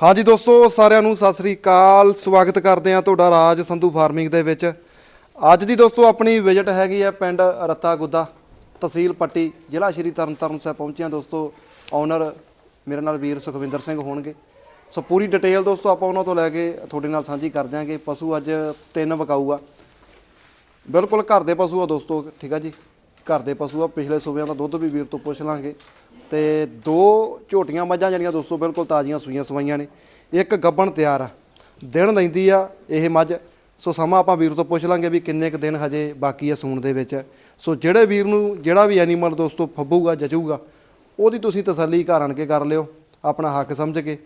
ਹਾਂਜੀ ਦੋਸਤੋ, ਸਾਰਿਆਂ ਨੂੰ ਸਤਿ ਸ੍ਰੀ ਅਕਾਲ। ਸਵਾਗਤ ਕਰਦੇ ਹਾਂ ਤੁਹਾਡਾ ਰਾਜ ਸੰਧੂ ਫਾਰਮਿੰਗ ਦੇ ਵਿੱਚ। ਅੱਜ ਦੀ ਦੋਸਤੋ, ਆਪਣੀ ਵਿਜ਼ਿਟ ਹੈਗੀ ਹੈ ਪਿੰਡ ਰੱਤਾ ਗੁੱਦਾ, ਤਹਿਸੀਲ ਪੱਟੀ, ਜ਼ਿਲ੍ਹਾ ਸ਼੍ਰੀ ਤਰਨਤਾਰਨ ਸਾਹਿਬ ਪਹੁੰਚਿਆ ਦੋਸਤੋ। ਓਨਰ ਮੇਰੇ ਨਾਲ ਵੀਰ ਸੁਖਵਿੰਦਰ ਸਿੰਘ ਹੋਣਗੇ। ਸੋ ਪੂਰੀ ਡਿਟੇਲ ਦੋਸਤੋ, ਆਪਾਂ ਉਹਨਾਂ ਤੋਂ ਲੈ ਕੇ ਤੁਹਾਡੇ ਨਾਲ ਸਾਂਝੀ ਕਰ ਦਿਆਂਗੇ। ਪਸ਼ੂ ਅੱਜ ਤਿੰਨ ਵਿਕਾਊ ਆ ਬਿਲਕੁਲ ਘਰ ਦੇ ਪਸ਼ੂ ਆ ਦੋਸਤੋ, ਠੀਕ ਆ ਜੀ? ਘਰ ਦੇ ਪਸ਼ੂ ਆ, ਪਿਛਲੇ ਸੂਬਿਆਂ ਦਾ ਦੁੱਧ ਵੀ ਵੀਰ ਤੋਂ ਪੁੱਛ ਲਾਂਗੇ। ਤੇ ਦੋ ਝੋਟੀਆਂ ਮੱਝਾਂ ਜਿਹੜੀਆਂ ਦੋਸਤੋ ਬਿਲਕੁਲ ਤਾਜ਼ੀਆਂ ਸੂਈਆਂ ਸਵਾਈਆਂ ਨੇ। ਇੱਕ ਗੱਬਣ ਤਿਆਰ ਆ। ਦਿਨ ਲੈਂਦੀ ਆ ਇਹ ਮੱਝ। ਸੋ ਸਮਾਂ ਆਪਾਂ ਵੀਰ ਤੋਂ ਪੁੱਛ ਲਾਂਗੇ ਵੀ ਕਿੰਨੇ ਕੁ ਦਿਨ ਹਜੇ ਬਾਕੀ ਆ ਸੂਣ ਦੇ ਵਿੱਚ। ਸੋ ਜਿਹੜੇ ਵੀਰ ਨੂੰ, ਜਿਹੜਾ ਵੀ ਐਨੀਮਲ ਦੋਸਤੋ ਫੱਬੂਗਾ, ਜਚੂਗਾ, ਉਹਦੀ ਤੁਸੀਂ ਤਸੱਲੀ ਘਰ ਆਣ ਕੇ ਕਰ ਲਿਓ। ਆਪਣਾ ਹੱਕ ਸਮਝ ਕੇ।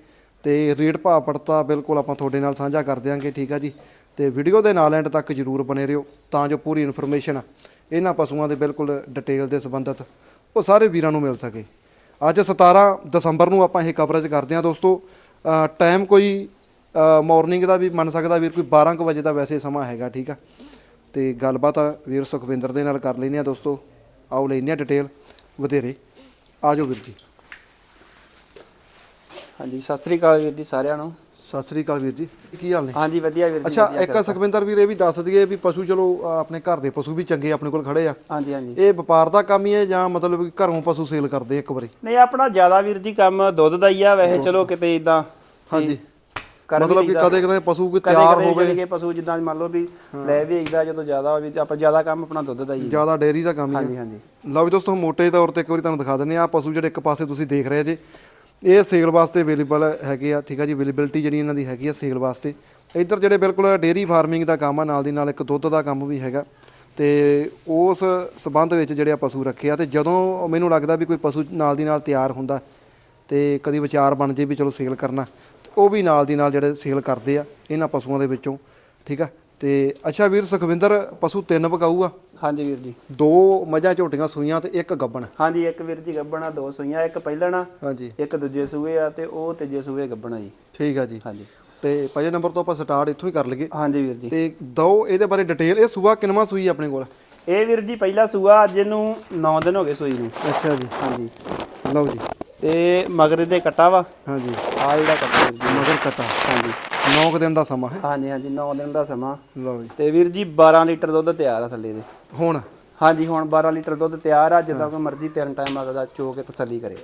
ਤੇ ਰੇਟ ਭਾਅ ਪੜਤਾ ਬਿਲਕੁਲ ਆਪਾਂ ਤੁਹਾਡੇ ਨਾਲ ਸਾਂਝਾ ਕਰ ਦਿਆਂਗੇ, ਠੀਕ ਆ ਜੀ? ਤੇ ਵੀਡੀਓ ਦੇ ਨਾਲ ਐਂਡ ਤੱਕ ਜਰੂਰ ਬਨੇ ਰਹੋ ਤਾਂ ਜੋ ਪੂਰੀ ਇਨਫੋਰਮੇਸ਼ਨ ਇਹਨਾਂ ਪਸ਼ੂਆਂ ਦੇ ਬਿਲਕੁਲ ਡਿਟੇਲ ਦੇ ਸੰਬੰਧਤ ਉਹ ਸਾਰੇ ਵੀਰਾਂ ਨੂੰ ਮਿਲ ਸਕੇ। ਅੱਜ 17 ਦਸੰਬਰ ਨੂੰ ਆਪਾਂ ਇਹ ਕਵਰੇਜ ਕਰਦੇ ਹਾਂ ਦੋਸਤੋ। ਟਾਈਮ ਕੋਈ ਮਾਰਨਿੰਗ ਦਾ ਵੀ ਮੰਨ ਸਕਦਾ ਵੀਰ ਕੋਈ 12 ਕੁ ਵਜੇ ਦਾ ਵੈਸੇ ਸਮਾਂ ਹੈਗਾ, ਠੀਕ ਆ। ਤੇ ਗੱਲਬਾਤ ਵੀਰ ਸੁਖਵਿੰਦਰ ਦੇ ਨਾਲ ਕਰ ਲੈਂਦੇ ਆ ਦੋਸਤੋ। ਆਓ ਲੈਂਦੇ ਆ ਡਿਟੇਲ ਵਧੇਰੇ। ਆਜੋ ਵੀਰ ਜੀ। ਹਾਂਜੀ ਸਤਿ ਸ੍ਰੀ ਅਕਾਲ ਵੀਰ ਜੀ ਸਾਰਿਆਂ ਨੂੰ। ਸਤਿ ਸ੍ਰੀ ਅਕਾਲ ਵੀਰ ਜੀ। ਕੀ ਹਾਲ ਨੇ? ਹਾਂਜੀ ਵਧੀਆ ਵੀਰ ਜੀ ਅੱਛਾ ਇੱਕ ਸੁਖਵਿੰਦਰ ਵੀਰ ਇਹ ਵੀ ਦੱਸ ਦਈਏ ਵੀ ਪਸ਼ੂ ਚਲੋ ਆਪਣੇ ਘਰ ਦੇ ਪਸ਼ੂ ਵੀ ਚੰਗੇ ਆਪਣੇ ਕੋਲ ਖੜੇ ਆ। ਹਾਂਜੀ ਹਾਂਜੀ। ਇਹ ਵਪਾਰ ਦਾ ਕੰਮ ਹੀ ਹੈ ਜਾਂ ਮਤਲਬ ਕਿ ਘਰੋਂ ਪਸ਼ੂ ਸੇਲ ਕਰਦੇ ਇੱਕ ਵਾਰੀ? ਨਹੀਂ ਆਪਣਾ ਜ਼ਿਆਦਾ ਵੀਰ ਜੀ ਕੰਮ ਦੁੱਧ ਦਾ ਹੀ ਆ ਵੈਸੇ ਚਲੋ ਕਿਤੇ ਇਦਾਂ ਹਾਂਜੀ। ਮਤਲਬ ਕਿ ਕਦੇ ਕਦੇ ਪਸ਼ੂ ਕੋਈ ਤਿਆਰ ਹੋਵੇ। ਕਿ ਪਸ਼ੂ ਜਿੱਦਾਂ ਮੰਨ ਲਓ ਵੀ ਲੈ ਵੀ ਆਈਦਾ ਜਦੋਂ ਜ਼ਿਆਦਾ ਹੋਵੇ ਆਪਾਂ ਜ਼ਿਆਦਾ ਕੰਮ ਆਪਣਾ ਦੁੱਧ ਦਾ ਹੀ। ਜ਼ਿਆਦਾ ਡੇਅਰੀ ਦਾ ਕੰਮ ਹੀ ਹਾਂਜੀ ਹੈ ਹਾਂਜੀ। ਲਓ ਵੀ ਦੋਸਤੋ ਮੋਟੇ ਤੌਰ ਤੇ ਇੱਕ ਵਾਰੀ ਤੁਹਾਨੂੰ ਦਿਖਾ ਦਿੰਦੇ ਆ ਪਸ਼ੂ ਜਿਹੜੇ ਇੱਕ ਪਾਸੇ ਤੁਸੀਂ ਦੇਖ ਰਹੇ ਜੇ ਇਹ ਸੇਲ ਵਾਸਤੇ ਅਵੇਲੇਬਲ ਹੈਗੇ ਆ, ਠੀਕ ਆ ਜੀ ਅਵੇਲੇਬਿਲਟੀ ਜਿਹੜੀ ਇਹਨਾਂ ਦੀ ਹੈਗੀ ਆ ਸੇਲ ਵਾਸਤੇ। ਇੱਧਰ ਜਿਹੜੇ ਬਿਲਕੁਲ ਡੇਅਰੀ ਫਾਰਮਿੰਗ ਦਾ ਕੰਮ ਆ, ਨਾਲ ਦੀ ਨਾਲ ਇੱਕ ਦੁੱਧ ਦਾ ਕੰਮ ਵੀ ਹੈਗਾ। ਤੇ ਉਸ ਸਬੰਧ ਵਿੱਚ ਜਿਹੜੇ ਆ ਪਸ਼ੂ ਰੱਖੇ ਆ, ਤੇ ਜਦੋਂ ਮੈਨੂੰ ਲੱਗਦਾ ਵੀ ਕੋਈ ਪਸ਼ੂ ਨਾਲ ਦੀ ਨਾਲ ਤਿਆਰ ਹੁੰਦਾ, ਤੇ ਕਦੀ ਵਿਚਾਰ ਬਣ ਜੇ ਵੀ ਚਲੋ ਸੇਲ ਕਰਨਾ ਉਹ ਵੀ ਨਾਲ ਦੀ ਨਾਲ ਜਿਹੜੇ ਸੇਲ ਕਰਦੇ ਆ, ਇਹਨਾਂ ਪਸ਼ੂਆਂ ਦੇ ਵਿੱਚੋਂ, ਠੀਕ ਆ। ਤੇ ਅੱਛਾ ਵੀਰ, ਸੁਖਵਿੰਦਰ, ਪਸ਼ੂ ਤਿੰਨ ਪਕਾਊ ਆ ਹਾਂਜੀ ਵੀਰ ਜੀ। ਦੋ ਮੱਝਾਂ ਝੋਟੀਆਂ ਸੂਈਆਂ ਤੇ ਇੱਕ ਗੱਬਣ। ਹਾਂਜੀ ਇੱਕ ਵੀਰ ਜੀ ਗੱਬਣਾ ਦੋ ਸੂਈਆਂ ਇੱਕ ਪਹਿਲਣਾ ਹਾਂਜੀ। ਇੱਕ ਦੂਜੇ ਸੂਏ ਆ ਤੇ ਉਹ ਤੀਜੇ ਸੂਏ ਗੱਬਣਾ ਜੀ। ਠੀਕ ਆ ਜੀ। ਹਾਂਜੀ। ਤੇ ਪਹਿਲੇ ਨੰਬਰ ਤੋਂ ਆਪਾਂ ਸਟਾਰਟ ਇੱਥੋਂ ਹੀ ਕਰ ਲਈਏ। ਹਾਂਜੀ ਵੀਰ ਜੀ। ਤੇ ਦੋ ਇਹਦੇ ਬਾਰੇ ਡਿਟੇਲ ਇਹ ਸੂਆ ਕਿੰਨਵਾਂ ਸੂਈ ਆਪਣੇ ਕੋਲ? ਇਹ ਵੀਰ ਜੀ ਪਹਿਲਾ ਸੂਆ ਅੱਜ ਇਹਨੂੰ 9 ਦਿਨ ਹੋ ਗਏ ਸੂਈ ਨੂੰ। ਅੱਛਾ ਜੀ। ਹਾਂਜੀ। ਲਓ ਜੀ। ਤੇ ਮਗਰ ਦੇ ਕਟਾ ਵਾ? ਹਾਂਜੀ। ਆ ਜਿਹੜਾ ਕਟਾ ਵੀਰ ਜੀ। ਮਗਰ ਕਟਾ। ਹਾਂਜੀ। 9 ਦਿਨ ਦਾ ਸਮਾਂ ਹੈ। ਹਾਂਜੀ ਹਾਂਜੀ 9 ਦਿਨ ਦਾ ਸਮਾਂ। ਲਓ ਜੀ। ਤੇ ਵੀਰ ਜੀ 12 ਲੀਟਰ ਦੁੱਧ ਤਿਆਰ ਆ ਥੱਲੇ ਦੇ। ਹੁਣ? ਹਾਂਜੀ ਹੁਣ 12 ਲੀਟਰ ਦੁੱਧ ਤਿਆਰ ਆ ਜਿੱਦਾਂ ਕੋਈ ਮਰਜ਼ੀ ਤਿੰਨ ਟਾਈਮ ਅਗਦਾ ਚੋ ਕੇ ਤਸੱਲੀ ਕਰੇ।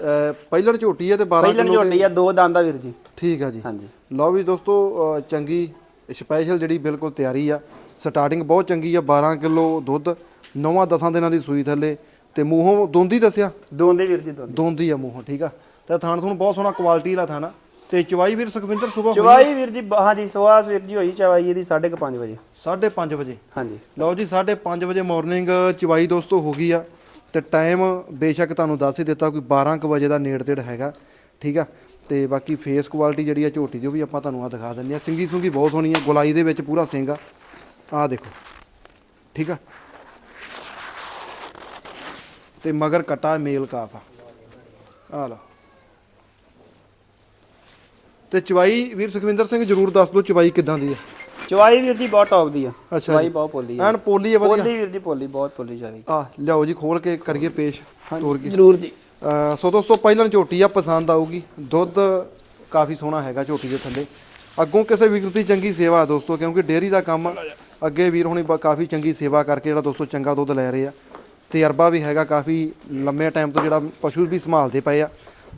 ਪਹਿਲਣ ਝੋਟੀ ਹੈ ਤੇ 12 ਪਹਿਲਾਂ ਝੋਟੀ ਆ ਦੋ ਦੰਦ ਆ ਵੀਰ ਜੀ। ਠੀਕ ਆ ਜੀ। ਹਾਂਜੀ। ਲਓ ਵੀ ਦੋਸਤੋ ਚੰਗੀ ਸਪੈਸ਼ਲ ਜਿਹੜੀ ਬਿਲਕੁਲ ਤਿਆਰੀ ਆ। ਸਟਾਰਟਿੰਗ ਬਹੁਤ ਚੰਗੀ ਆ 12 ਕਿਲੋ ਦੁੱਧ 9-10 ਦਿਨਾਂ ਦੀ ਸੂਈ ਥੱਲੇ। ਤੇ ਮੂੰਹੋਂ ਦੋਂਦੀ ਦੱਸਿਆ? ਦੋਂਦੇ ਵੀਰ ਜੀ ਦੋਂਦੇ। ਦੋਂਦੀ ਆ ਮੂੰਹੋਂ ਠੀਕ ਆ। ਤੇ ਥਾਣ ਤੁਹਾਨੂੰ ਬਹੁਤ ਸੋਹਣਾ ਕੁਆਲਿਟੀ ਵਾਲਾ ਥਾਣਾ ਤੇ ਚਵਾਈ ਵੀਰ ਸੁਖਵਿੰਦਰ ਸਵੇਰ ਚਵਾਈ ਵੀਰ ਜੀ ਹਾਂਜੀ ਸਵਾਸ ਵੀਰ ਜੀ ਹੋਈ ਚਵਾਈ ਇਹਦੀ 5:30 ਵਜੇ। 5:30 ਵਜੇ? ਹਾਂਜੀ। ਲਓ ਜੀ 5:30 ਵਜੇ ਮਾਰਨਿੰਗ ਚਵਾਈ ਦੋਸਤੋ ਹੋ ਗਈ ਆ। ਤੇ ਟਾਈਮ ਬੇਸ਼ੱਕ ਤੁਹਾਨੂੰ ਦੱਸ ਹੀ ਦਿੱਤਾ ਕੋਈ 12 ਕੁ ਵਜੇ ਦਾ ਨੇੜ ਤੇੜ ਹੈਗਾ ਠੀਕ ਆ। ਤੇ ਬਾਕੀ ਫੇਸ ਕੁਆਲਿਟੀ ਜਿਹੜੀ ਆ ਝੋਟੀ ਉਹ ਵੀ ਆਪਾਂ ਤੁਹਾਨੂੰ ਆ ਦਿਖਾ ਦਿੰਦੇ ਆ। ਸਿੰਗੀ ਸੁੰਗੀ ਬਹੁਤ ਸੋਹਣੀ ਆ ਗੁਲਾਈ ਦੇ ਵਿੱਚ ਪੂਰਾ ਸਿੰਘ ਆ। ਆ ਦੇਖੋ ਠੀਕ ਆ। ਤੇ ਮਗਰ ਕਟਾ ਮੇਲ ਕਾਫ ਆ। ਆ ਲਓ। ਤੇ ਚਵਾਈ ਵੀਰ ਸੁਖਵਿੰਦਰ ਸਿੰਘ ਜਰੂਰ ਦੱਸ ਦਿਓ ਚਵਾਈ ਕਿਦਾਂ ਦੀ ਆ। ਚਵਾਈ ਵੀਰ ਜੀ ਬਹੁਤ ਟੌਪ ਦੀ ਆ। ਅੱਛਾ ਚਵਾਈ ਬਹੁਤ ਪੋਲੀ ਆ। ਐਨ ਪੋਲੀ ਆ ਵਧੀਆ। ਪੋਲੀ ਵੀਰ ਜੀ ਪੋਲੀ ਬਹੁਤ ਪੋਲੀ ਚਵਾਈ। ਆ ਲਿਆਓ ਜੀ ਖੋਲ ਕੇ ਕਰੀਏ ਪੇਸ਼। ਤੋਰ ਕੇ। ਜ਼ਰੂਰ ਜੀ। ਅਹ ਸੋ ਦੋਸਤੋ ਪਹਿਲਾਂ ਝੋਟੀ ਆ ਪਸੰਦ ਆਊਗੀ। ਦੁੱਧ ਕਾਫੀ ਸੋਹਣਾ ਹੈਗਾ ਝੋਟੀ ਦੇ ਥੱਲੇ। ਅੱਗੋਂ ਕਿਸੇ ਵੀਰ ਦੀ ਚੰਗੀ ਸੇਵਾ ਆ ਦੋਸਤੋ ਕਿਉਂਕਿ ਡੇਅਰੀ ਦਾ ਕੰਮ ਅੱਗੇ ਵੀਰ ਹੁਣੀ ਬ- ਕਾਫੀ ਚੰਗੀ ਸੇਵਾ ਕਰਕੇ ਜਿਹੜਾ ਦੋਸਤੋ ਚੰਗਾ ਦੁੱਧ ਲੈ ਰਹੇ ਆ। ਤਜਰਬਾ ਵੀ ਹੈਗਾ ਕਾਫੀ ਲੰਮੇ ਟਾਈਮ ਤੋਂ ਜਿਹੜਾ ਪਸ਼ੂ ਵੀ ਸੰਭਾਲਦੇ ਪਏ ਆ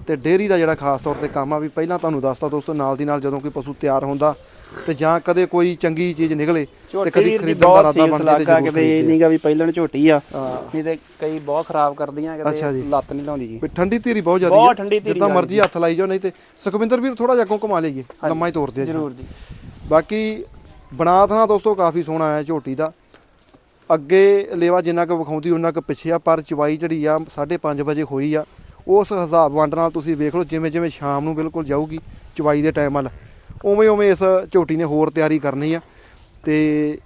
ਤੇ ਡੇਅਰੀ ਦਾ ਜਿਹੜਾ ਖਾਸ ਤੌਰ ਤੇ ਕੰਮ ਆ ਵੀ ਪਹਿਲਾਂ ਤੁਹਾਨੂੰ ਦੱਸਤਾ ਦੋਸਤੋ ਨਾਲ ਦੀ ਨਾਲ ਜਦੋਂ ਕੋਈ ਪਸ਼ੂ ਤਿਆਰ ਹੁੰਦਾ ਤੇ ਜਾਂ ਕਦੇ ਕੋਈ ਚੰਗੀ ਚੀਜ਼ ਨਿਕਲੇ ਤੇ ਕਦੀ ਖਰੀਦਣ ਦਾ ਸੀਸ ਬਣ ਜੇ ਤੇ ਕਿਤੇ ਨਹੀਂਗਾ ਵੀ ਪਹਿਲਣ ਝੋਟੀ ਆ ਹਾਂ। ਨਹੀਂ ਤੇ ਕਈ ਬਹੁਤ ਖਰਾਬ ਕਰਦੀਆਂ। ਕਿਤੇ ਲੱਤ ਨਹੀਂ ਲਾਉਂਦੀ ਜੀ ਵੀ ਠੰਡੀ ਧੀਰੀ ਬਹੁਤ ਜ਼ਿਆਦਾ ਬਹੁਤ ਠੰਡੀ ਧੀਰੀ ਜਿੱਦਾਂ ਮਰਜ਼ੀ ਹੱਥ ਲਾਈ ਜਾਓ ਨਹੀਂ ਤੇ ਸੁਖਵਿੰਦਰ ਵੀਰ ਥੋੜਾ ਜਿਹਾ ਅੱਗੋਂ ਘੁਮਾ ਲਈਏ ਲੰਮਾ ਹੀ ਤੋਰਦੇ ਆ ਜੀ। ਜ਼ਰੂਰ ਜੀ ਬਾਕੀ ਬਣਾਤ ਨਾ ਦੋਸਤੋ ਕਾਫੀ ਸੋਹਣਾ ਹੈ ਝੋਟੀ ਦਾ ਅੱਗੇ ਲੇਵਾ ਜਿੰਨਾ ਕੁ ਵਿਖਾਉਂਦੀ, ਉਹਨਾਂ ਕੁ ਪਿੱਛੇ ਆ, ਪਰ ਚਵਾਈ ਜਿਹੜੀ ਆ 5:30 ਵਜੇ ਹੋਈ ਆ। ਉਸ ਹਿਸਾਬ ਵੰਡ ਨਾਲ ਤੁਸੀਂ ਵੇਖ ਲਓ, ਜਿਵੇਂ ਜਿਵੇਂ ਸ਼ਾਮ ਨੂੰ ਬਿਲਕੁਲ ਜਾਊਗੀ ਚਵਾਈ ਦੇ ਟਾਈਮ ਵੱਲ, ਉਵੇਂ ਉਵੇਂ ਇਸ ਝੋਟੀ ਨੇ ਹੋਰ ਤਿਆਰੀ ਕਰਨੀ ਆ। ਤੇ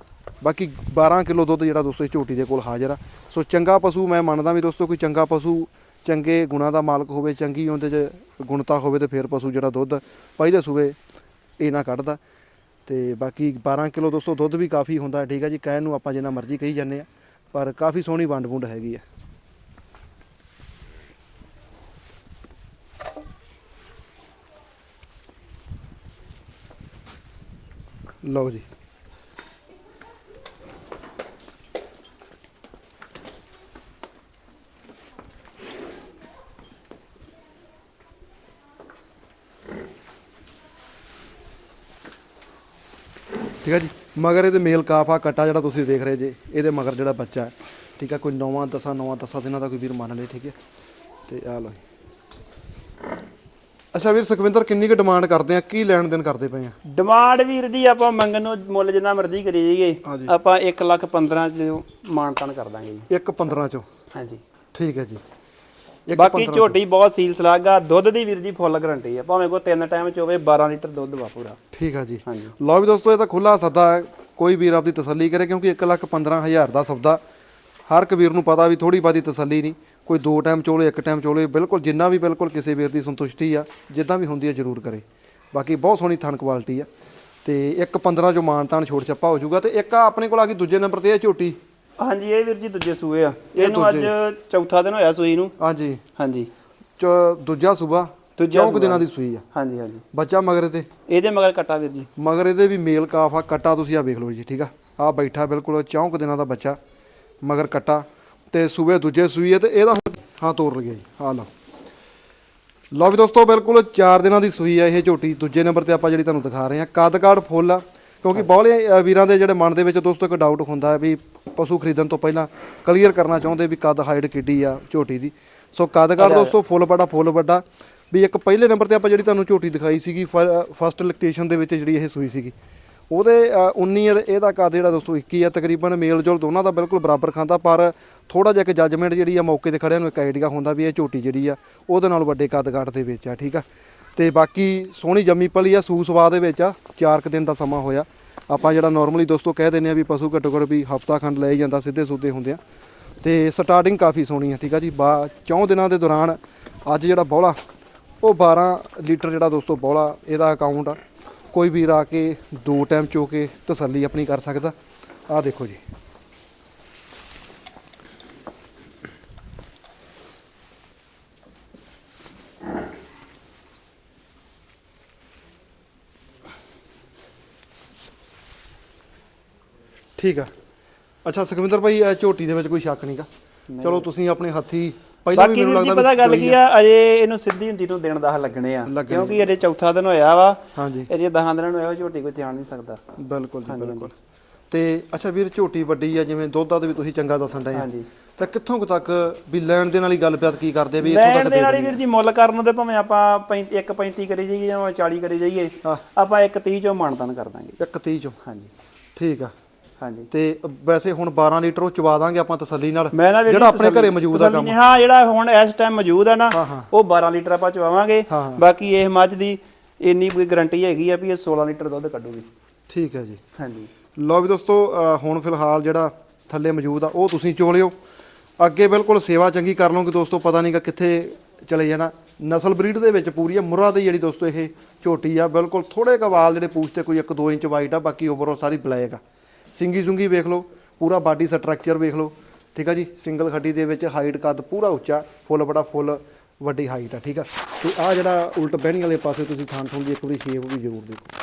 ਬਾਕੀ 12 ਕਿਲੋ ਦੁੱਧ ਜਿਹੜਾ ਦੋਸਤੋ ਇਸ ਝੋਟੀ ਦੇ ਕੋਲ ਹਾਜ਼ਰ ਆ। ਸੋ ਚੰਗਾ ਪਸ਼ੂ ਮੈਂ ਮੰਨਦਾ ਵੀ ਦੋਸਤੋ ਕੋਈ ਚੰਗਾ ਪਸ਼ੂ ਚੰਗੇ ਗੁਣਾ ਦਾ ਮਾਲਕ ਹੋਵੇ, ਚੰਗੀ ਉਹਦੇ 'ਚ ਗੁਣਤਾ ਹੋਵੇ ਤੇ ਫਿਰ ਪਸ਼ੂ ਜਿਹੜਾ ਦੁੱਧ ਪਹਿਲੇ ਸੂਵੇ ਇਹ ਨਾ ਕੱਢਦਾ। ਤੇ ਬਾਕੀ 12 ਕਿਲੋ ਦੋਸਤੋ ਦੁੱਧ ਵੀ ਕਾਫੀ ਹੁੰਦਾ ਠੀਕ ਹੈ ਜੀ, ਕਹਿਣ ਨੂੰ ਆਪਾਂ ਜਿੰਨਾ ਮਰਜ਼ੀ ਕਹੀ ਜਾਂਦੇ ਆ ਪਰ ਕਾਫੀ ਸੋਹਣੀ ਵੰਡ ਵੁੰਡ ਹੈਗੀ ਆ ਲਓ ਜੀ। ਠੀਕ ਹੈ ਜੀ? ਮਗਰ ਇਹਦੇ ਮੇਲ ਕਾਫਾ ਕਟਾ ਜਿਹੜਾ ਤੁਸੀਂ ਦੇਖ ਰਹੇ ਜੇ ਇਹਦੇ ਮਗਰ ਜਿਹੜਾ ਬੱਚਾ ਹੈ। ਠੀਕ ਹੈ ਕੋਈ ਨੌਵਾਂ ਦਸਾਂ ਨੌਵਾਂ ਦਸਾਂ ਦਿਨਾਂ ਦਾ ਕੋਈ ਵੀਰ ਮੰਨ ਲੇ ਠੀਕ ਹੈ ਤੇ ਆ ਲਓ। ਅੱਛਾ ਵੀਰ ਸੁਖਵਿੰਦਰ ਕਿੰਨੀ ਕੁ ਡਿਮਾਂਡ ਕਰਦੇ ਆ? ਕੀ ਲੈਣ ਦੇਣ ਕਰਦੇ ਪਏ ਆ? ਡਿਮਾਂਡ ਵੀਰ ਜੀ ਆਪਾਂ ਮੰਗਣ ਨੂੰ ਮੁੱਲ ਜਿੰਨਾ ਮਰਜ਼ੀ ਕਰੀ ਜਾਈਏ। ਆਪਾਂ 1 ਲੱਖ 15 ਚ ਮਾਨਤਾਨ ਕਰ ਦਾਂਗੇ ਜੀ। ਇੱਕ 15 ਚੋਂ? ਹਾਂਜੀ। ਠੀਕ ਹੈ ਜੀ। ਬਾਕੀ ਝੋਟੀ ਬਹੁਤ ਸੀਲ ਸਲਾਗਾ ਦੁੱਧ ਦੀ ਵੀਰ ਜੀ ਫੁੱਲ ਗਰੰਟੀ ਆ ਭਾਵੇਂ ਕੋਈ ਤਿੰਨ ਟਾਈਮ ਚ ਹੋਵੇ 12 ਲੀਟਰ ਦੁੱਧ ਵਾ ਪੂਰਾ। ਠੀਕ ਹੈ ਜੀ। ਲਓ ਵੀ ਦੋਸਤੋ ਇਹ ਤਾਂ ਖੁੱਲਾ ਸੱਦਾ ਹੈ ਕੋਈ ਵੀਰ ਆਪਦੀ ਤਸੱਲੀ ਕਰੇ ਕਿਉਂਕਿ 1 ਲੱਖ 15 ਹਜ਼ਾਰ ਦਾ ਸੌਦਾ। ਹਰ ਇੱਕ ਵੀਰ ਨੂੰ ਪਤਾ ਵੀ ਥੋੜੀ ਬਾਦੀ ਤਸੱਲੀ ਨਹੀਂ ਕੋਈ ਦੋ ਟਾਈਮ ਚੋਲੇ ਇੱਕ ਟਾਈਮ ਚੋਲੇ ਬਿਲਕੁਲ ਜਿੰਨਾ ਵੀ ਬਿਲਕੁਲ ਕਿਸੇ ਵੀਰ ਦੀ ਸੰਤੁਸ਼ਟੀ ਆ ਜਿੱਦਾਂ ਵੀ ਹੁੰਦੀ ਹੈ ਜ਼ਰੂਰ ਕਰੇ। ਬਾਕੀ ਬਹੁਤ ਸੋਹਣੀ ਥਣ ਕੁਆਲਿਟੀ ਆ। ਤੇ ਇੱਕ 15 ਜੋ ਮਾਨਤਾਨ ਛੋੜ ਛੱਪਾ ਹੋ ਜਾਊਗਾ ਤੇ ਇੱਕ ਆ ਆਪਣੇ ਕੋਲ ਆ ਗਈ ਦੂਜੇ ਨੰਬਰ ਤੇ ਇਹ ਝੋਟੀ। ਹਾਂਜੀ ਇਹ ਵੀਰ ਜੀ ਦੂਜੇ ਸੂਏ ਆ। ਇਹਨੂੰ ਅੱਜ ਚੌਥਾ ਦਿਨ ਹੋਇਆ ਸੂਈ ਨੂੰ। ਹਾਂਜੀ। ਹਾਂਜੀ। ਦੂਜਾ ਸੂਬਾ ਦੂਜਾ ਚੌਂਕ ਦਿਨਾਂ ਦੀ ਸੂਈ ਆ। ਹਾਂਜੀ ਹਾਂਜੀ। ਬੱਚਾ ਮਗਰ ਤੇ ਇਹਦੇ ਮਗਰ ਕੱਟਾ ਵੀਰ ਜੀ। ਮਗਰ ਇਹਦੇ ਵੀ ਮੇਲ ਕਾਫ ਆ ਕੱਟਾ ਤੁਸੀਂ ਆ ਵੇਖ ਲਓ ਜੀ ਠੀਕ ਆ? ਆ ਬੈਠਾ ਬਿਲਕੁਲ ਚੌਂਕ ਦਿਨਾਂ ਦਾ ਬੱਚਾ ਮਗਰ ਕੱਟਾ। ਤੇ ਸੂਬੇ ਦੂਜੇ ਸੂਈ ਹੈ ਤੇ ਇਹਦਾ ਹੁਣ ਹਾਂ ਤੋੜ ਲਗਿਆ ਜੀ ਆ ਲਓ। ਲਓ ਵੀ ਦੋਸਤੋ ਬਿਲਕੁਲ 4 ਦਿਨਾਂ ਦੀ ਸੂਈ ਆ ਇਹ ਝੋਟੀ। ਦੂਜੇ ਨੰਬਰ ਤੇ ਆਪਾਂ ਜਿਹੜੀ ਤੁਹਾਨੂੰ ਦਿਖਾ ਰਹੇ ਆ ਕੱਦ ਕਾਠ ਫੁੱਲ ਆ। ਕਿਉਂਕਿ ਬਹੁਲੇ ਅ, ਵੀਰਾਂ ਦੇ ਜਿਹੜੇ ਮਨ ਦੇ ਵਿੱਚ ਦੋਸਤੋ ਇੱਕ ਡਾਊਟ ਹੁੰਦਾ ਹੈ ਵੀ ਪਸ਼ੂ ਖਰੀਦਣ ਤੋਂ ਪਹਿਲਾਂ ਕਲੀਅਰ ਕਰਨਾ ਚਾਹੁੰਦੇ ਵੀ ਕੱਦ ਹਾਈਟ ਕਿੱਡੀ ਆ ਝੋਟੀ ਦੀ। ਸੋ ਕੱਦ ਕਾਠ ਦੋਸਤੋ ਫੁੱਲ ਵੱਡਾ ਫੁੱਲ ਵੱਡਾ। ਵੀ ਇੱਕ ਪਹਿਲੇ ਨੰਬਰ ਤੇ ਆਪਾਂ ਜਿਹੜੀ ਤੁਹਾਨੂੰ ਝੋਟੀ ਦਿਖਾਈ ਸੀਗੀ ਫਸਟ ਲੈਕਟੇਸ਼ਨ ਦੇ ਵਿੱਚ ਜਿਹੜੀ ਇਹ ਸੂਈ ਸੀਗੀ। ਉਹਦੇ ਅ, 19 ਹੈ ਤੇ ਇਹਦਾ ਕੱਦ ਜਿਹੜਾ ਦੋਸਤੋ 21 ਹੈ ਤਕਰੀਬਨ ਮੇਲ ਜੋਲ ਦੋਨਾਂ ਦਾ ਬਿਲਕੁਲ ਬਰਾਬਰ ਖਾਂਦਾ ਪਰ ਥੋੜਾ ਜਿਹਾ ਇੱਕ ਜੱਜਮੈਂਟ ਜਿਹੜੀ ਆ ਮੌਕੇ ਤੇ ਖੜਿਆਂ ਨੂੰ ਇੱਕ ਆਈਡੀਆ ਹੁੰਦਾ ਵੀ ਇਹ ਝੋਟੀ ਜਿਹੜੀ ਆ ਉਹਦੇ ਨਾਲ ਵੱਡੇ ਕੱਦ ਕਾਠ ਦੇ ਵਿੱਚ ਆ ਠੀਕ ਆ। ਤੇ ਬਾਕੀ ਸੋਹਣੀ ਜੰਮੀ ਪਲੀ ਆ ਸੂ ਸਵਾ ਦੇ ਵਿੱਚ ਆ 4 ਦਿਨ ਦਾ ਸਮਾਂ ਹੋਇਆ। ਆਪਾਂ ਜਿਹੜਾ ਨਾਰਮਲੀ ਦੋਸਤੋ ਕਹਿ ਦਿੰਦੇ ਆ ਵੀ ਪਸ਼ੂ ਘੱਟੋ ਘੱਟ ਵੀ ਹਫਤਾ ਖੰਡ ਲੈ ਜਾਂਦਾ, ਸਿੱਧੇ ਸੁੱਧੇ ਹੁੰਦੇ ਆ। ਤੇ ਸਟਾਰਟਿੰਗ ਕਾਫੀ ਸੋਹਣੀ ਆ, ਠੀਕ ਆ ਜੀ? ਬਾ ਚੌਂ ਦਿਨਾਂ ਦੇ ਦੌਰਾਨ ਅੱਜ ਜਿਹੜਾ ਬੌਲਾ, ਉਹ 12 ਲੀਟਰ ਜਿਹੜਾ ਦੋਸਤੋ ਬੌਲਾ, ਇਹਦਾ ਅਕਾਊਂਟ ਆ। ਕੋਈ ਵੀਰ ਆ ਕੇ ਦੋ ਟਾਈਮ ਚੋ ਕੇ ਤਸੱਲੀ ਆਪਣੀ ਕਰ ਸਕਦਾ। ਆਹ ਦੇਖੋ ਜੀ। ਠੀਕ ਆ। ਅੱਛਾ ਸੁਖਵਿੰਦਰ ਭਾਈ ਇਹ ਝੋਟੀ ਦੇ ਵਿੱਚ ਕੋਈ ਸ਼ੱਕ ਨਹੀਂਗਾ ਚਲੋ ਤੁਸੀਂ ਆਪਣੇ ਹੱਥੀ ਪਹਿਲਾਂ ਵੀ ਬਾਕੀ ਮੈਨੂੰ ਵੀਰ ਜੀ ਲੱਗਦਾ ਪਤਾ ਗੱਲ ਕੀ ਆ? ਅਜੇ ਇਹਨੂੰ ਸਿੱਧੀ ਹੁੰਦੀ ਨੂੰ ਦਿਨ 10 ਲੱਗਣੇ ਆ। ਲੱਗਣੇ ਕਿਉਂਕਿ ਅਜੇ ਚੌਥਾ ਦਿਨ ਹੋਇਆ ਵਾ। ਹਾਂਜੀ। ਅਜੇ 10 ਦਿਨਾਂ ਨੂੰ ਇਹੋ ਝੋਟੀ ਕੋਈ ਸਿਆਣ ਨਹੀਂ ਸਕਦਾ। ਬਿਲਕੁਲ ਜੀ ਬਿਲਕੁਲ। ਤੇ ਅੱਛਾ ਵੀਰ ਝੋਟੀ ਵੱਡੀ ਆ ਜਿਵੇਂ ਦੁੱਧ ਦਾ ਵੀ ਤੁਸੀਂ ਚੰਗਾ ਦੱਸਣ ਡਏ ਆ। ਹਾਂਜੀ। ਤਾਂ ਕਿੱਥੋਂ ਕੁ ਤੱਕ ਵੀ ਲੈਣ ਦੇਣ ਵਾਲੀ ਗੱਲਬਾਤ ਕੀ ਕਰਦੇ ਆ ਵੀ ਇੱਥੋਂ ਲੈਣ ਤੱਕ ਦੇ ਦੇ ਵਾਲੀ ਵੀਰ ਜੀ ਮੁੱਲ ਕਰਨ ਤੇ ਭਾਵੇਂ ਆਪਾਂ 1 35 ਕਰੀ ਜਾਈਏ ਜਾਂ 40 ਕਰੀ ਜਾਈਏ ਹਾਂ। ਆਪਾਂ 1 30 ਚੋਂ ਮਾਨਤਨ ਕਰ ਦਾਂਗੇ। ਇੱਕ 30 ਚੋਂ। ਹਾਂਜੀ। ਠੀਕ ਆ। ਹਾਂਜੀ। ਤੇ ਵੈਸੇ ਹੁਣ 12 ਲੀਟਰ ਉਹ ਚਵਾ ਦਾਂਗੇ ਆਪਾਂ ਤਸੱਲੀ ਨਾਲ ਜਿਹੜਾ ਆਪਣੇ ਘਰੇ ਮੌਜੂਦ ਆ ਕੰਮ। ਹਾਂ ਜਿਹੜਾ ਹੁਣ ਇਸ ਟਾਈਮ ਮੌਜੂਦ ਆ ਨਾ। ਉਹ 12 ਲੀਟਰ ਆਪਾਂ ਚਵਾਵਾਂਗੇ। ਬਾਕੀ ਇਹ ਮੱਝ ਦੀ ਇੰਨੀ ਕੋਈ ਗਾਰੰਟੀ ਹੈਗੀ ਆ ਵੀ ਇਹ 16 ਲੀਟਰ ਦੁੱਧ ਕੱਢੂਗੀ। ਠੀਕ ਹੈ ਜੀ। ਹਾਂਜੀ। ਲਓ ਵੀ ਦੋਸਤੋ ਹੁਣ ਫਿਲਹਾਲ ਜਿਹੜਾ ਥੱਲੇ ਮੌਜੂਦ ਆ ਉਹ ਤੁਸੀਂ ਚੋ ਲਿਓ। ਅੱਗੇ ਬਿਲਕੁਲ ਸੇਵਾ ਚੰਗੀ ਕਰ ਲਓਗੇ ਦੋਸਤੋ ਪਤਾ ਨਹੀਂਗਾ ਕਿੱਥੇ ਚਲੇ ਜਾਣਾ। ਨਸਲ ਬਰੀਡ ਦੇ ਵਿੱਚ ਪੂਰੀ ਆ ਮੁਰਾ ਦੀ ਜਿਹੜੀ ਦੋਸਤੋ ਇਹ ਝੋਟੀ ਆ ਬਿਲਕੁਲ ਥੋੜੇ ਕਵਾਲ ਜਿਹੜੇ ਪੂਛ ਤੇ ਕੋਈ 1-2 ਇੰਚ ਵਾਈਟ ਆ ਬਾਕੀ ਓਵਰਆਲ ਸਾਰੀ ਬਲੈਕ ਆ। ਸਿੰਗੀ ਸੁੰਗੀ ਵੇਖ ਲਓ ਪੂਰਾ ਬਾਡੀ ਸਟਰਕਚਰ ਵੇਖ ਲਓ। ਠੀਕ ਆ ਜੀ? ਸਿੰਗਲ ਖੱਡੀ ਦੇ ਵਿੱਚ ਹਾਈਟ ਕੱਦ ਪੂਰਾ ਉੱਚਾ ਫੁੱਲ ਬੜਾ ਫੁੱਲ ਵੱਡੀ ਹਾਈਟ ਆ ਠੀਕ ਆ? ਤੇ ਆ ਜਿਹੜਾ ਉਲਟ ਬਹਿਣੀ ਵਾਲੇ ਪਾਸੇ ਤੁਸੀਂ ਥਾਂ ਥੋਂ ਦੀ ਇੱਕ ਵਾਰੀ ਸ਼ੇਪ ਵੀ ਜ਼ਰੂਰ ਦੇਖੋ।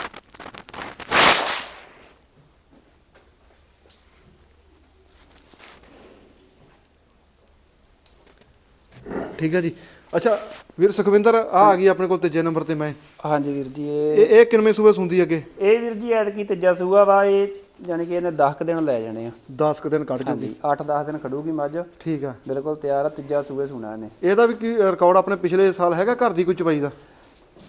ਠੀਕ ਹੈ ਜੀ? ਅੱਛਾ ਵੀਰ ਸੁਖਵਿੰਦਰ ਆ ਆ ਗਈ ਆਪਣੇ ਕੋਲ ਤੀਜੇ ਨੰਬਰ ਤੇ ਮੈਂ। ਹਾਂਜੀ ਵੀਰ ਜੀ ਇਹ ਇਹ ਇਹ ਕਿੰਨਵੇਂ ਸੂਬੇ ਸੁੰਦੀ ਅੱਗੇ? ਇਹ ਵੀਰ ਜੀ ਐਤਕੀ ਤੀਜਾ ਸੂਆ ਵਾ ਇਹ ਯਾਨੀ ਕਿ ਇਹਨੇ 10 ਕੁ ਦਿਨ ਲੈ ਜਾਣੇ ਆ। 10 ਕੁ ਦਿਨ ਕੱਢ ਜੂਗੀ। ਹਾਂਜੀ 8-10 ਦਿਨ ਖੜੂਗੀ ਮੱਝ। ਠੀਕ ਆ। ਬਿਲਕੁਲ ਤਿਆਰ ਆ ਤੀਜਾ ਸੂਏ ਸੁਣਾ ਇਹਨੇ। ਇਹਦਾ ਵੀ ਕੀ ਰਿਕਾਰਡ ਆਪਣੇ ਪਿਛਲੇ ਸਾਲ ਹੈਗਾ ਘਰ ਦੀ ਕੋਈ ਚਵਾਈ ਦਾ?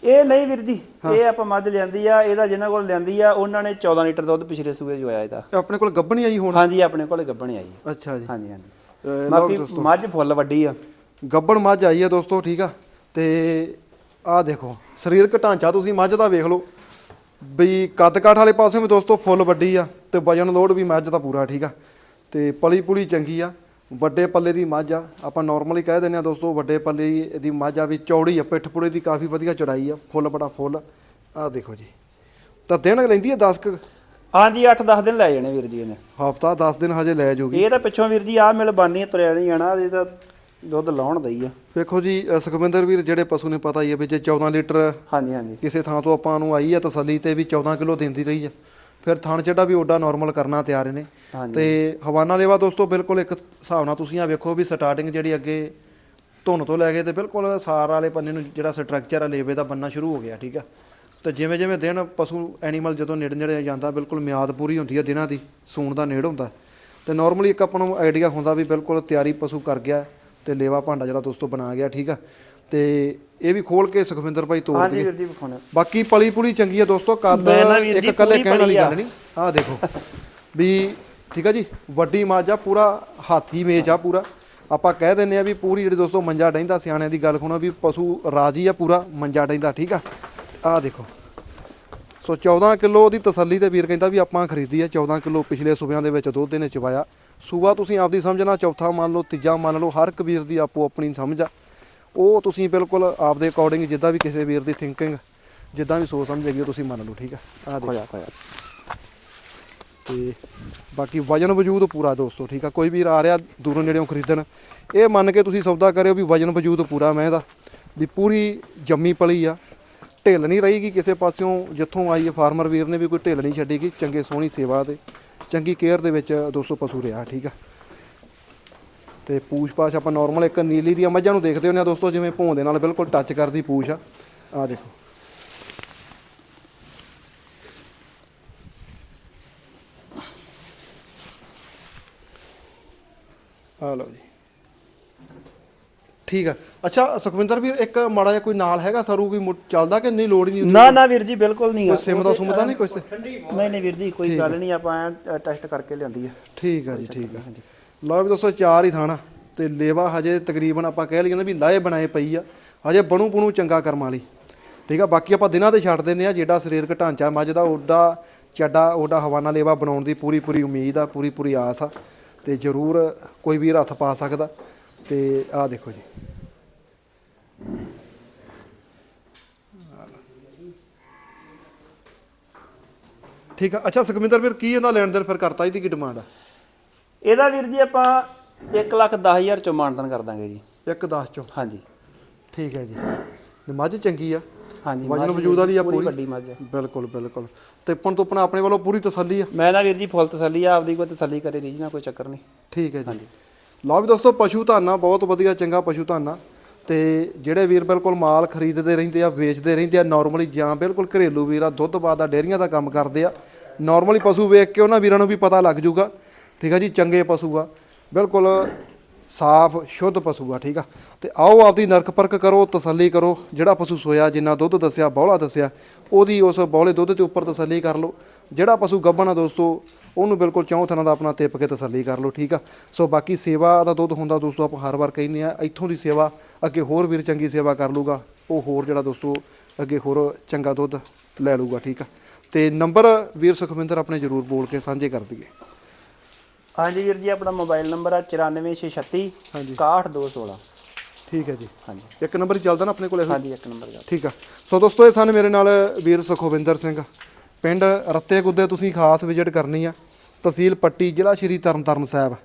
ਇਹ ਨਹੀਂ ਵੀਰ ਜੀ ਇਹ ਆਪਾਂ ਮੱਝ ਲਿਆਂਦੀ ਆ ਇਹਦਾ ਜਿਨ੍ਹਾਂ ਕੋਲ ਲਿਆਂਦੀ ਆ ਉਹਨਾਂ ਨੇ 14 ਲੀਟਰ ਦੁੱਧ ਪਿਛਲੇ ਸੂਏ ਜੋ ਆਇਆ ਇਹਦਾ। ਇਹ ਆਪਣੇ ਕੋਲ ਗੱਭਣੀ ਆਈ ਹੁਣ? ਹਾਂਜੀ ਆਪਣੇ ਕੋਲੇ ਗੱਬਣ ਆਈ ਅੱਛਾ ਜੀ। ਹਾਂਜੀ ਹਾਂਜੀ। ਬਾਕੀ ਮੱਝ ਫੁੱਲ ਵੱਡੀ ਆ। ਗੱਬਣ ਮੱਝ ਆਈ ਹੈ ਦੋਸਤੋ ਠੀਕ ਆ। ਤੇ ਆਹ ਦੇਖੋ ਸਰੀਰਕ ਢਾਂਚਾ ਤੁਸੀਂ ਮੱਝ ਦਾ ਵੇਖ ਲਓ। ਵੀ ਕੱਦ ਕਾਠ ਵਾਲੇ ਪਾਸੇ ਵੀ ਦੋਸਤੋ ਫੁੱਲ ਵੱਡੀ ਆ ਤੇ ਵਜਨ ਲੋਡ ਵੀ ਮੱਝ ਦਾ ਪੂਰਾ ਠੀਕ ਆ। ਤੇ ਪਲੀ ਪੁਲੀ ਚੰਗੀ ਆ ਵੱਡੇ ਪੱਲੇ ਦੀ ਮੱਝ ਆ। ਆਪਾਂ ਨਾਰਮਲੀ ਕਹਿ ਦਿੰਦੇ ਆ ਦੋਸਤੋ ਵੱਡੇ ਪੱਲੇ ਦੀ ਮੱਝ ਆ ਵੀ ਚੌੜੀ ਆ ਪਿੱਠ ਪੁੜੇ ਦੀ ਕਾਫੀ ਵਧੀਆ ਚੜਾਈ ਆ ਫੁੱਲ ਬੜਾ ਫੁੱਲ। ਆਹ ਦੇਖੋ ਜੀ। ਤਾਂ ਦਿਨ ਲੈਂਦੀ ਆ 10 ਕ? ਹਾਂਜੀ 8-10 ਦਿਨ ਲੈ ਜਾਣੇ ਵੀਰ ਜੀ ਇਹਨੇ। ਹਫਤਾ 10 ਦਿਨ ਹਜੇ ਲੈ ਜਾਊਗੀ ਇਹ ਤਾਂ ਪਿੱਛੋਂ ਵੀਰ ਜੀ ਆ ਮਿਲ ਬਾਨੀ ਤੁਰਿਆ ਨਹੀਂ ਜਾਣਾ ਇਹ ਤਾਂ ਦੁੱਧ ਲਾਉਣ ਦਈ ਆ। ਵੇਖੋ ਜੀ ਅ, ਸੁਖਵਿੰਦਰ ਵੀਰ ਜਿਹੜੇ ਪਸ਼ੂ ਨੇ ਪਤਾ ਹੀ ਆ ਵੀ ਜੇ 14 ਲੀਟਰ ਹਾਂਜੀ ਹਾਂਜੀ। ਕਿਸੇ ਥਾਂ ਤੋਂ ਆਪਾਂ ਨੂੰ ਆਈ ਆ ਤਸੱਲੀ ਤੇ ਵੀ 14 ਕਿਲੋ ਦਿੰਦੀ ਰਹੀ ਆ। ਫਿਰ ਥਣ ਜਿਹੜਾ ਵੀ ਓਡਾ ਨਾਰਮਲ ਕਰਨਾ ਤਿਆਰ ਨੇ। ਹਾਂਜੀ। ਤੇ ਹਵਾਨਾ ਲੇਵਾ ਦੋਸਤੋ ਬਿਲਕੁਲ ਇੱਕ ਹਿਸਾਬ ਨਾਲ ਤੁਸੀਂ ਆ ਵੇਖੋ ਵੀ ਸਟਾਰਟਿੰਗ ਜਿਹੜੀ ਅੱਗੇ ਧੁਨ ਤੋਂ ਲੈ ਕੇ ਤੇ ਬਿਲਕੁਲ ਸਾਰ ਵਾਲੇ ਪੰਨੇ ਨੂੰ ਜਿਹੜਾ ਸਟਰਕਚਰ ਆ ਲੇਵੇ ਦਾ ਬੰਨਾ ਸ਼ੁਰੂ ਹੋ ਗਿਆ ਠੀਕ ਆ। ਤੇ ਜਿਵੇਂ ਜਿਵੇਂ ਦਿਨ ਪਸ਼ੂ ਐਨੀਮਲ ਜਦੋਂ ਨੇੜੇ ਨੇੜੇ ਜਾਂਦਾ ਬਿਲਕੁਲ ਮਿਆਦ ਪੂਰੀ ਹੁੰਦੀ ਆ ਦਿਨਾਂ ਦੀ ਸੂਣ ਦਾ ਨੇੜ ਹੁੰਦਾ। ਤੇ ਨਾਰਮਲੀ ਇੱਕ ਆਪਾਂ ਨੂੰ ਆਈਡੀਆ ਹੁੰਦਾ ਵੀ ਬਿਲਕੁਲ ਤਿਆਰੀ ਪਸ਼ੂ ਕਰ ਗਿਆ। ਤੇ ਲੇਵਾ ਭਾਂਡਾ ਜਿਹੜਾ ਦੋਸਤੋ ਬਣਾ ਗਿਆ ਠੀਕ ਆ? ਤੇ ਇਹ ਵੀ ਖੋਲ ਕੇ ਸੁਖਵਿੰਦਰ ਭਾਈ ਤੋੜ ਹਾਂਜੀ ਦਈਏ ਵੀਰ ਜੀ ਵਿਖਾਉਣੇ। ਬਾਕੀ ਪਲੀ ਪੁਲੀ ਚੰਗੀ ਆ ਦੋਸਤੋ ਕੱਦ ਇੱਕ ਕੱਲੇ ਕਹਿਣ ਵਾਲੀ। ਗੱਲ ਨਹੀਂ। ਆਹ ਦੇਖੋ ਵੀ ਠੀਕ ਆ ਜੀ ਵੱਡੀ ਮਾਝ ਆ ਪੂਰਾ ਹਾਥੀ ਮੇਚ ਆ ਪੂਰਾ। ਆਪਾਂ ਕਹਿ ਦਿੰਨੇ ਆ ਵੀ ਪੂਰੀ ਜਿਹੜੀ ਦੋਸਤੋ ਮੰਜਾ ਡੈਂਦਾ ਸਿਆਣਿਆਂ ਦੀ ਗੱਲ ਖੁਣੋ ਵੀ ਪਸ਼ੂ ਰਾਜੀ ਆ ਪੂਰਾ ਮੰਜਾ ਡੈਂਦਾ ਠੀਕ ਆ? ਆਹ ਦੇਖੋ। ਸੋ 14 ਕਿਲੋ ਦੀ ਤਸੱਲੀ ਤੇ ਵੀਰ ਕਹਿੰਦਾ ਵੀ ਆਪਾਂ ਖਰੀਦੀ ਆ 14 ਕਿਲੋ ਪਿਛਲੇ ਸੂਬਿਆਂ ਦੇ ਵਿੱਚ ਦੁੱਧ ਨੇ ਚਵਾਇਆ। ਸੂਬਾ ਤੁਸੀਂ ਆਪਦੀ ਸਮਝਣਾ ਚੌਥਾ ਮੰਨ ਲਓ ਤੀਜਾ ਮੰਨ ਲਓ ਹਰ ਇੱਕ ਵੀਰ ਦੀ ਆਪੋ ਆਪਣੀ ਸਮਝ ਆ। ਉਹ ਤੁਸੀਂ ਬਿਲਕੁਲ ਆਪਦੇ ਅਕੋਰਡਿੰਗ ਜਿੱਦਾਂ ਵੀ ਕਿਸੇ ਵੀਰ ਦੀ ਥਿੰਕਿੰਗ ਜਿੱਦਾਂ ਵੀ ਸੋਚ ਸਮਝ ਹੈਗੀ ਉਹ ਤੁਸੀਂ ਮੰਨ ਲਓ ਠੀਕ ਆ? ਆਹ ਦੇਖੋ। ਖੋਇਆ ਖੋਇਆ। ਤੇ ਬਾਕੀ ਵਜਨ ਵਜੂਦ ਪੂਰਾ ਦੋਸਤੋ ਠੀਕ ਆ? ਕੋਈ ਵੀਰ ਆ ਰਿਹਾ ਦੂਰੋਂ ਨੇੜਿਓਂ ਖਰੀਦਣ ਇਹ ਮੰਨ ਕੇ ਤੁਸੀਂ ਸੌਦਾ ਕਰਿਓ ਵੀ ਵਜਨ ਵਜੂਦ ਪੂਰਾ ਮੈਂ ਇਹਦਾ ਵੀ ਪੂਰੀ ਜੰਮੀ ਪਲੀ ਆ। ਢਿੱਲ ਨਹੀਂ ਰਹੇਗੀ ਕਿਸੇ ਪਾਸਿਓਂ ਜਿੱਥੋਂ ਆਈ ਹੈ ਫਾਰਮਰ ਵੀਰ ਨੇ ਵੀ ਕੋਈ ਢਿੱਲ ਨਹੀਂ ਛੱਡੀਗੀ ਚੰਗੇ ਸੋਹਣੀ ਸੇਵਾ ਤੇ ਚੰਗੀ ਕੇਅਰ ਦੇ ਵਿੱਚ ਦੋਸਤੋ ਪਸ਼ੂ ਰਿਹਾ, ਠੀਕ ਆ। ਤੇ ਪੂਛ ਪਾਛ ਆਪਾਂ ਨਾਰਮਲ ਇੱਕ ਨੀਲੀ ਦੀਆਂ ਮੱਝਾਂ ਨੂੰ ਦੇਖਦੇ ਹੁੰਦੇ ਆ ਦੋਸਤੋ, ਜਿਵੇਂ ਭੋਂ ਦੇ ਨਾਲ ਬਿਲਕੁਲ ਟੱਚ ਕਰਦੀ ਪੂਛ ਆ। ਆ ਦੇਖੋ। ਆ ਲਓ ਜੀ। ਠੀਕ ਆ। ਅੱਛਾ ਸੁਖਵਿੰਦਰ ਵੀਰ ਇੱਕ ਮਾੜਾ ਜਿਹਾ ਕੋਈ ਨਾਲ ਹੈਗਾ ਸਰੂ ਵੀ ਚੱਲਦਾ ਕਿ ਨਹੀਂ? ਲੋੜ ਹੀ ਨਹੀਂ ਨਾ ਨਾ ਵੀਰ ਜੀ ਬਿਲਕੁਲ ਨਹੀਂ ਕੋਈ ਸਿਮ ਦਾ ਸੁਮ ਦਾ ਨਹੀਂ ਕੋਈ? ਨਹੀਂ ਨਹੀਂ ਵੀਰ ਜੀ ਕੋਈ ਗੱਲ ਨਹੀਂ ਆਪਾਂ ਟੈਸਟ ਕਰਕੇ ਲਿਆਂਦੀ ਆ। ਠੀਕ ਆ ਜੀ ਠੀਕ ਆ। ਲਓ ਵੀ ਦੋਸਤੋ ਚਾਰ ਹੀ ਥਾਣਾ ਤੇ ਲੇਵਾ ਹਜੇ ਤਕਰੀਬਨ ਆਪਾਂ ਕਹਿ ਲਈਏ ਨਾ ਵੀ ਲਾਏ ਬਣਾਏ ਪਈ ਆ। ਹਜੇ ਬਣੂ ਬਣੂ ਚੰਗਾ ਕਰਮ ਵਾਲੀ। ਠੀਕ ਆ ਬਾਕੀ ਆਪਾਂ ਦਿਨਾਂ ਤੇ ਛੱਡ ਦਿੰਨੇ ਆ ਜਿਹੜਾ ਸਰੀਰਕ ਢਾਂਚਾ ਮੱਝ ਦਾ ਓਡਾ ਚੱਡਾ ਓਡਾ ਹਵਾਨਾ ਲੇਵਾ ਬਣਾਉਣ ਦੀ ਪੂਰੀ ਪੂਰੀ ਉਮੀਦ ਆ ਪੂਰੀ ਪੂਰੀ ਆਸ ਆ। ਤੇ ਜ਼ਰੂਰ ਕੋਈ ਵੀਰ ਹੱਥ ਪਾ ਸਕਦਾ। ਤੇ ਆਹ ਦੇਖੋ ਜੀ। ਠੀਕ ਆ। ਅੱਛਾ ਸੁਖਮਿੰਦਰ ਵੀਰ ਕੀ ਇਹਦਾ ਲੈਣ ਦੇਣ ਫਿਰ ਕਰਤਾ ਇਹਦੀ ਕੀ ਡਿਮਾਂਡ ਆ? ਇਹਦਾ ਵੀਰ ਜੀ ਆਪਾਂ 1 ਲੱਖ 10000 ਚੋਂ ਮਾਨਤਨ ਕਰ ਦਾਂਗੇ ਜੀ। ਇੱਕ 10 ਚੋਂ? ਹਾਂਜੀ। ਠੀਕ ਹੈ ਜੀ। ਤੇ ਮੱਝ ਚੰਗੀ ਆ? ਹਾਂਜੀ ਵਜਨ ਵਜੂਦ ਵਾਲੀ ਆ ਪੂਰੀ ਵੱਡੀ ਮੱਝ। ਬਿਲਕੁਲ ਬਿਲਕੁਲ। ਤੇ ਪਣ ਤੋਂ ਆਪਣਾ ਆਪਣੇ ਵੱਲੋਂ ਪੂਰੀ ਤਸੱਲੀ ਆ? ਮੈਂ ਨਾ ਵੀਰ ਜੀ ਫੁੱਲ ਤਸੱਲੀ ਆ ਆਪਦੀ ਕੋਈ ਤਸੱਲੀ ਕਰੇ ਰੀਝ ਨਾ ਕੋਈ ਚੱਕਰ ਨਹੀਂ। ਠੀਕ ਹੈ ਜੀ। ਲਓ ਵੀ ਦੋਸਤੋ, ਪਸ਼ੂ ਧਾਨਾ, ਬਹੁਤ ਵਧੀਆ, ਚੰਗਾ ਪਸ਼ੂ ਧਾਨਾ। ਤੇ ਜਿਹੜੇ ਵੀਰ ਬਿਲਕੁਲ ਮਾਲ ਖਰੀਦਦੇ ਰਹਿੰਦੇ ਆ, ਵੇਚਦੇ ਰਹਿੰਦੇ ਆ ਨਾਰਮਲੀ ਜਾਂ ਬਿਲਕੁਲ ਘਰੇਲੂ ਵੀਰ ਆ, ਦੁੱਧ ਬਾਦ ਦਾ, ਡੇਅਰੀਆਂ ਦਾ ਕੰਮ ਕਰਦੇ ਆ। ਨਾਰਮਲੀ ਪਸ਼ੂ ਵੇਖ ਕੇ ਉਹਨਾਂ ਵੀਰਾਂ ਨੂੰ ਵੀ ਪਤਾ ਲੱਗ ਜਾਊਗਾ ਠੀਕ ਆ ਜੀ, ਚੰਗੇ ਪਸ਼ੂ ਆ। ਬਿਲਕੁਲ ਸਾਫ਼, ਸ਼ੁੱਧ ਪਸ਼ੂ ਆ, ਠੀਕ ਆ। ਤੇ ਆਓ ਆਪਦੀ ਨਰਕ ਪਰਖ ਕਰੋ, ਤਸੱਲੀ ਕਰੋ। ਜਿਹੜਾ ਪਸ਼ੂ ਸੋਇਆ, ਜਿੰਨਾ ਦੁੱਧ ਦੱਸਿਆ, ਬੌਲਾ ਦੱਸਿਆ, ਉਹਦੀ ਉਸ ਬੌਲੇ ਦੁੱਧ ਦੇ ਉੱਪਰ ਤਸੱਲੀ ਕਰ ਲਓ। ਜਿਹੜਾ ਪਸ਼ੂ ਗੱਭਣ ਆ ਦੋਸਤੋ ਉਹਨੂੰ ਬਿਲਕੁਲ ਚੌਂ ਥਣਾ ਦਾ ਆਪਣਾ ਤਿੱਪ ਕੇ ਤਸੱਲੀ ਕਰ ਲਓ ਠੀਕ ਆ? ਸੋ ਬਾਕੀ ਸੇਵਾ ਦਾ ਦੁੱਧ ਹੁੰਦਾ ਦੋਸਤੋ ਆਪਾਂ ਹਰ ਵਾਰ ਕਹਿੰਦੇ ਆ ਇੱਥੋਂ ਦੀ ਸੇਵਾ ਅੱਗੇ ਹੋਰ ਵੀਰ ਚੰਗੀ ਸੇਵਾ ਕਰ ਲੂਗਾ ਉਹ ਹੋਰ ਜਿਹੜਾ ਦੋਸਤੋ ਅੱਗੇ ਹੋਰ ਚੰਗਾ ਦੁੱਧ ਲੈ ਲੂਗਾ ਠੀਕ ਆ? ਤੇ ਨੰਬਰ ਵੀਰ ਸੁਖਵਿੰਦਰ ਆਪਣੇ ਜਰੂਰ ਬੋਲ ਕੇ ਸਾਂਝੇ ਕਰ ਦਈਏ। ਹਾਂਜੀ ਵੀਰ ਜੀ ਆਪਣਾ ਮੋਬਾਈਲ ਨੰਬਰ ਆ 94636 ਹਾਂਜੀ। 61216 ਠੀਕ ਹੈ ਜੀ। ਹਾਂਜੀ। ਇੱਕ ਨੰਬਰ ਹੀ ਚੱਲਦਾ ਨਾ ਆਪਣੇ ਕੋਲ ਹਾਂਜੀ ਇੱਕ ਨੰਬਰ ਦਾ ਠੀਕ ਆ। ਸੋ ਦੋਸਤੋ ਇਹ ਸਨ ਮੇਰੇ ਨਾਲ ਵੀਰ ਸੁਖਵਿੰਦਰ ਸਿੰਘ। ਪਿੰਡ ਰੱਤੇ ਗੁੱਦੇ ਤੁਸੀਂ ਖਾਸ ਵਿਜ਼ਿਟ ਕਰਨੀ ਆ, ਤਹਿਸੀਲ ਪੱਟੀ, ਜ਼ਿਲ੍ਹਾ ਸ਼੍ਰੀ ਤਰਨਤਾਰਨ ਸਾਹਿਬ।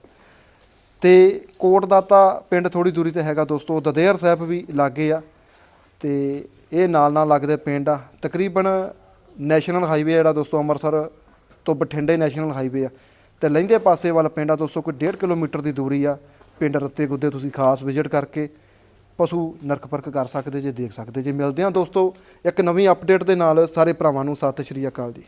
ਤੇ ਕੋਟ ਦਾਤਾ ਪਿੰਡ ਥੋੜੀ ਦੂਰੀ ਤੇ ਹੈਗਾ ਦੋਸਤੋ, ਦਦੇਰ ਸਾਹਿਬ ਵੀ ਲਾਗੇ ਆ। ਤੇ ਇਹ ਨਾਲ ਨਾਲ ਲੱਗਦੇ ਪਿੰਡ ਆ। ਤਕਰੀਬਨ ਨੈਸ਼ਨਲ ਹਾਈਵੇ ਜਿਹੜਾ ਦੋਸਤੋ, ਅੰਮ੍ਰਿਤਸਰ ਤੋਂ ਬਠਿੰਡੇ ਨੈਸ਼ਨਲ ਹਾਈਵੇ ਆ। ਤੇ ਲਹਿੰਦੇ ਪਾਸੇ ਵੱਲ ਪਿੰਡ ਆ ਦੋਸਤੋ, ਕੋਈ 1.5 ਕਿਲੋਮੀਟਰ ਦੀ ਦੂਰੀ ਆ। ਪਿੰਡ ਰੱਤੇ ਗੁੱਦੇ ਤੁਸੀਂ ਖਾਸ ਵਿਜ਼ਿਟ ਕਰਕੇ ਪਸ਼ੂ ਨਰਕ ਪਰਖ ਕਰ ਸਕਦੇ, ਜੇ ਦੇਖ ਸਕਦੇ, ਜੇ ਮਿਲਦੇ ਹਾਂ ਦੋਸਤੋ, ਇੱਕ ਨਵੀਂ ਅਪਡੇਟ ਦੇ ਨਾਲ ਸਾਰੇ ਭਰਾਵਾਂ ਨੂੰ ਸਤਿ ਸ਼੍ਰੀ ਅਕਾਲ ਜੀ।